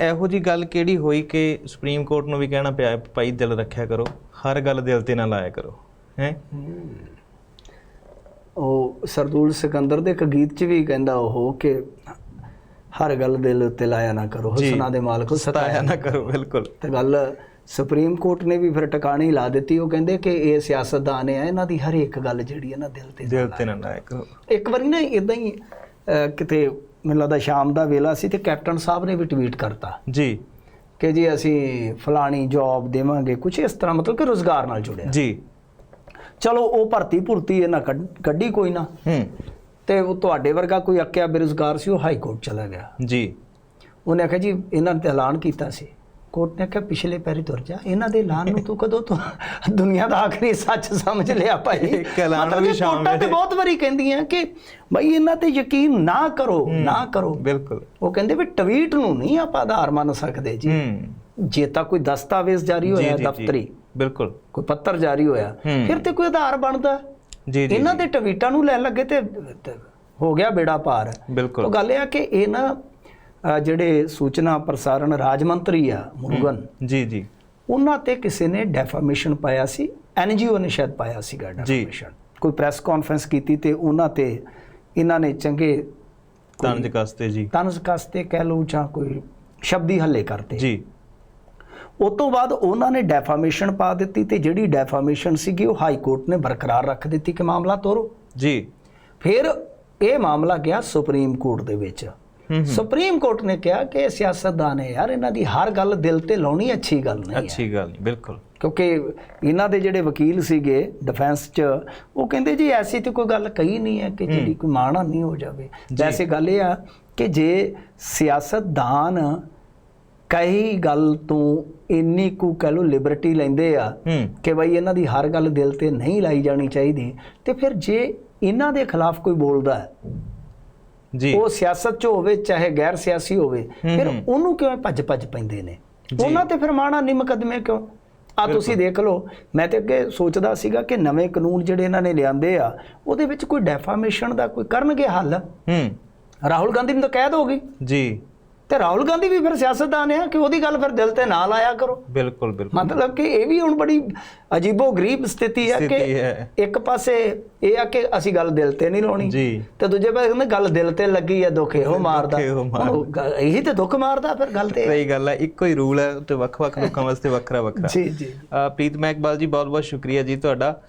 ਇਹੋ ਜੀ ਗੱਲ ਕਿਹੜੀ ਹੋਈ ਕਿ ਸੁਪਰੀਮ ਕੋਰਟ ਨੂੰ ਵੀ ਕਹਿਣਾ ਪਿਆ ਭਾਈ ਦਿਲ ਰੱਖਿਆ ਕਰੋ ਹਰ ਗੱਲ ਦਿਲ ਤੇ ਨਾ ਲਾਇਆ ਕਰੋ ਹੈ? ਉਹ ਸਰਦੂਲ ਸਿਕੰਦਰ ਦੇ ਇੱਕ ਗੀਤ 'ਚ ਵੀ ਕਹਿੰਦਾ ਉਹ ਕਿ ਹਰ ਗੱਲ ਦਿਲ ਉੱਤੇ ਲਾਇਆ ਨਾ ਕਰੋ। ਹੁਸਨਾ ਦੇ ਮਾਲਕੋ ਸਤਾਇਆ ਨਾ ਕਰੋ ਬਿਲਕੁਲ। ਤੇ ਗੱਲ ਸੁਪਰੀਮ ਕੋਰਟ ਨੇ ਵੀ ਫਿਰ ਟਿਕਾਣੀ ਲਾ ਦਿੱਤੀ ਉਹ ਕਹਿੰਦੇ ਕਿ ਇਹ ਸਿਆਸਤਦਾਨ ਆ ਇਹਨਾਂ ਦੀ ਹਰ ਇੱਕ ਗੱਲ ਜਿਹੜੀ ਹੈ ਨਾ ਦਿਲ ਤੇ ਦਿਲ ਤੇ ਨਾ ਲਾਇਆ ਕਰੋ। ਇੱਕ ਵਾਰੀ ਨਾ ਇਦਾਂ ਹੀ ਕਿਤੇ ਮੈਨੂੰ ਲੱਗਦਾ ਸ਼ਾਮ ਦਾ ਵੇਲਾ ਸੀ ਤੇ ਕੈਪਟਨ ਸਾਹਿਬ ਨੇ ਵੀ ਟਵੀਟ ਕਰਤਾ। ਜੀ। ਕਿ ਜੀ ਅਸੀਂ ਫਲਾਣੀ ਜੌਬ ਦੇਵਾਂਗੇ ਕੁਝ ਇਸ ਤਰ੍ਹਾਂ ਮਤਲਬ ਕਿ ਰੋਜ਼ਗਾਰ ਨਾਲ ਜੁੜਿਆ। ਜੀ। ਚਲੋ ਉਹ ਭਰਤੀ ਭੁਰਤੀ ਇਹਨਾਂ ਕੱਢ- ਕੱਢੀ ਕੋਈ ਨਾ। ਹੂੰ। ਤੇ ਉਹ ਤੁਹਾਡੇ ਵਰਗਾ ਕੋਈ ਅੱਕਿਆ ਬੇਰੁਜ਼ਗਾਰ ਸੀ ਉਹ ਹਾਈ ਕੋਰਟ ਚਲਾ ਗਿਆ। ਜੀ। ਉਹਨੇ ਆਖਿਆ ਜੀ ਇਹਨਾਂ ਨੇ ਤਾਂ ਐਲਾਨ ਕੀਤਾ ਸੀ। ਕੋਰਟ ਨੇ ਕਿਹਾ ਪਿਛਲੇ ਪੈਰੀ ਤੁਰ ਜਾ। ਇਹਨਾਂ ਦੇ ਐਲਾਨ ਨੂੰ ਤੂੰ ਕਦੋਂ ਤੋਂ ਦੁਨੀਆ ਦਾ ਆਖਰੀ ਸੱਚ ਸਮਝ ਲਿਆ ਭਾਈ? ਮਤਲਬ ਕਿ ਕੋਰਟਾਂ ਤੇ। ਬਹੁਤ ਵਾਰੀ ਕਹਿੰਦੀਆਂ ਕਿ ਬਈ ਇਹਨਾਂ ਤੇ ਯਕੀਨ ਨਾ ਕਰੋ ਨਾ ਕਰੋ। ਬਿਲਕੁਲ। ਉਹ ਕਹਿੰਦੇ ਵੀ ਟਵੀਟ ਨੂੰ ਨਹੀਂ ਆਪਾਂ ਆਧਾਰ ਮੰਨ ਸਕਦੇ ਜੀ। ਜੇ ਤਾਂ ਕੋਈ ਦਸਤਾਵੇਜ਼ ਜਾਰੀ ਹੋਇਆ। ਦਫ਼ਤਰੀ ਬਿਲਕੁਲ। ਕੋਈ ਪੱਤਰ ਜਾਰੀ ਹੋਇਆ। ਫਿਰ ਤੇ ਕੋਈ ਆਧਾਰ ਬਣਦਾ। ਜੀ ਜੀ ਇਹਨਾਂ ਦੇ ਟਵੀਟਾਂ ਨੂੰ ਲੈਣ ਲੱਗੇ ਤੇ ਹੋ ਗਿਆ ਬੇੜਾ ਪਾਰ। ਬਿਲਕੁਲ। ਉਹ ਗੱਲ ਇਹ ਆ ਕਿ ਇਹ ਨਾ ਜਿਹੜੇ ਸੂਚਨਾ ਪ੍ਰਸਾਰਣ ਰਾਜ ਮੰਤਰੀ ਆ ਮੁਰਗਨ ਜੀ ਜੀ। ਉਹਨਾਂ ਤੇ ਕਿਸੇ ਨੇ ਡੈਫਾਮੇਸ਼ਨ ਪਾਇਆ ਸੀ ਐਨਜੀਓ ਨੇ ਸ਼ਾਇਦ ਪਾਇਆ ਸੀਗਾ ਡੈਫਾਮੇਸ਼ਨ ਕੋਈ ਪ੍ਰੈਸ ਕਾਨਫਰੰਸ ਕੀਤੀ ਤੇ ਉਹਨਾਂ ਤੇ ਇਹਨਾਂ ਨੇ ਚੰਗੇ ਤਨਜ ਕਸਤੇ ਜੀ। ਤਨਜ਼ ਕਸਤੇ ਕਹਿ ਲਓ ਜਾਂ ਕੋਈ ਸ਼ਬਦੀ ਹੱਲੇ ਕਰਤੇ। ਜੀ। ਉਸ ਤੋਂ ਬਾਅਦ ਉਹਨਾਂ ਨੇ ਡੈਫਾਮੇਸ਼ਨ ਪਾ ਦਿੱਤੀ ਤੇ ਜਿਹੜੀ ਡੈਫਾਮੇਸ਼ਨ ਸੀਗੀ ਉਹ ਹਾਈ ਕੋਰਟ ਨੇ ਬਰਕਰਾਰ ਰੱਖ ਦਿੱਤੀ ਕਿ ਮਾਮਲਾ ਤੋਰੋ। ਜੀ। ਫਿਰ ਇਹ ਮਾਮਲਾ ਗਿਆ ਸੁਪਰੀਮ ਕੋਰਟ ਦੇ ਵਿੱਚ। ਸੁਪਰੀਮ ਕੋਰਟ ਨੇ ਕਿਹਾ ਕਿ ਸਿਆਸਤਦਾਨ ਹੈ ਯਾਰ ਇਹਨਾਂ ਦੀ ਹਰ ਗੱਲ ਦਿਲ ਤੇ ਲਾਉਣੀ ਅੱਛੀ ਗੱਲ ਨਹੀਂ ਹੈ। ਅੱਛੀ ਗੱਲ ਨਹੀਂ ਬਿਲਕੁਲ। ਕਿਉਂਕਿ ਇਹਨਾਂ ਦੇ ਜਿਹੜੇ ਵਕੀਲ ਸੀਗੇ ਡਿਫੈਂਸ 'ਚ ਉਹ ਕਹਿੰਦੇ ਜੀ ਐਸੀ ਤੇ ਕੋਈ ਗੱਲ ਕਹੀ ਨਹੀਂ ਹੈ ਕਿ ਜਿਹੜੀ ਕੋਈ ਮਾਣਾ ਨਹੀਂ ਹੋ ਜਾਵੇ। ਵੈਸੇ ਗੱਲ ਇਹ ਆ ਕਿ ਜੇ ਸਿਆਸਤਦਾਨ ਕਈ ਗੱਲ ਤੋਂ ਇੰਨੀ ਕੁ ਕਹ ਲੋ ਲਿਬਰਟੀ ਲੈਂਦੇ ਆ ਕਿ ਬਈ ਇਹਨਾਂ ਦੀ ਹਰ ਗੱਲ ਦਿਲ ਤੇ ਨਹੀਂ ਲਾਈ ਜਾਣੀ ਚਾਹੀਦੀ ਤੇ ਫਿਰ ਜੇ ਇਹਨਾਂ ਦੇ ਖਿਲਾਫ ਕੋਈ ਬੋਲਦਾ ਹੈ ਜੀ। ਉਹ ਸਿਆਸਤ 'ਚ ਹੋਵੇ ਚਾਹੇ ਗੈਰ ਸਿਆਸੀ ਹੋਵੇ ਫਿਰ। ਉਹਨੂੰ ਕਿਉਂ ਭੱਜ ਭੱਜ ਪੈਂਦੇ ਨੇ। ਉਹਨਾਂ ਤੇ ਫਿਰ ਮਾਣਾ ਨਹੀਂ ਮੁਕੱਦਮੇ ਕਿਉਂ? ਆ ਤੁਸੀਂ ਦੇਖ ਲਓ ਮੈਂ ਤੇ ਅੱਗੇ ਸੋਚਦਾ ਸੀਗਾ ਕਿ ਨਵੇਂ ਕਾਨੂੰਨ ਜਿਹੜੇ ਇਹਨਾਂ ਨੇ ਲਿਆਂਦੇ ਆ ਉਹਦੇ ਵਿੱਚ ਕੋਈ ਡੈਫਾਮੇਸ਼ਨ ਦਾ ਕੋਈ ਕਰਨਗੇ ਹੱਲ? ਹੂੰ। ਰਾਹੁਲ ਗਾਂਧੀ ਨੂੰ ਤਾਂ ਕੈਦ ਹੋ ਗਈ। ਜੀ। ਤੇ ਰਾਹੁਲ ਗਾਂਧੀ ਵੀ ਫਿਰ ਸਿਆਸਤਦਾਨ ਆ ਕਿ ਉਹਦੀ ਗੱਲ ਫਿਰ ਦਿਲ ਤੇ ਨਾ ਲਾਇਆ ਕਰੋ। ਬਿਲਕੁਲ ਬਿਲਕੁਲ। ਮਤਲਬ ਕਿ ਇਹ ਵੀ ਹੁਣ ਬੜੀ ਅਜੀਬੋ ਗਰੀਬ ਸਥਿਤੀ ਹੈ। ਕਿ। ਇੱਕ ਪਾਸੇ ਇਹ ਆ ਕਿ ਅਸੀਂ ਗੱਲ ਦਿਲ ਤੇ ਨਹੀਂ ਲਾਉਣੀ ਤੇ ਦੂਜੇ ਪਾਸੇ ਕਹਿੰਦੇ ਗੱਲ ਦਿਲ ਤੇ ਲੱਗੀ ਹੈ ਦੁੱਖ ਇਹੋ ਮਾਰਦਾ। ਇਹੋ ਤੇ ਦੁੱਖ ਮਾਰਦਾ ਫਿਰ ਗੱਲ ਤੇ। ਸਹੀ ਗੱਲ ਹੈ ਇੱਕੋ ਹੀ ਰੂਲ ਹੈ ਤੇ ਵੱਖ-ਵੱਖ ਲੋਕਾਂ ਵਾਸਤੇ ਵੱਖਰਾ ਵੱਖਰਾ ਜੀ। ਜੀ ਪ੍ਰੀਤ ਮਹਿਕਬਾਲ ਜੀ ਬਹੁਤ-ਬਹੁਤ ਸ਼ੁਕਰੀਆ ਜੀ ਤੁਹਾਡਾ।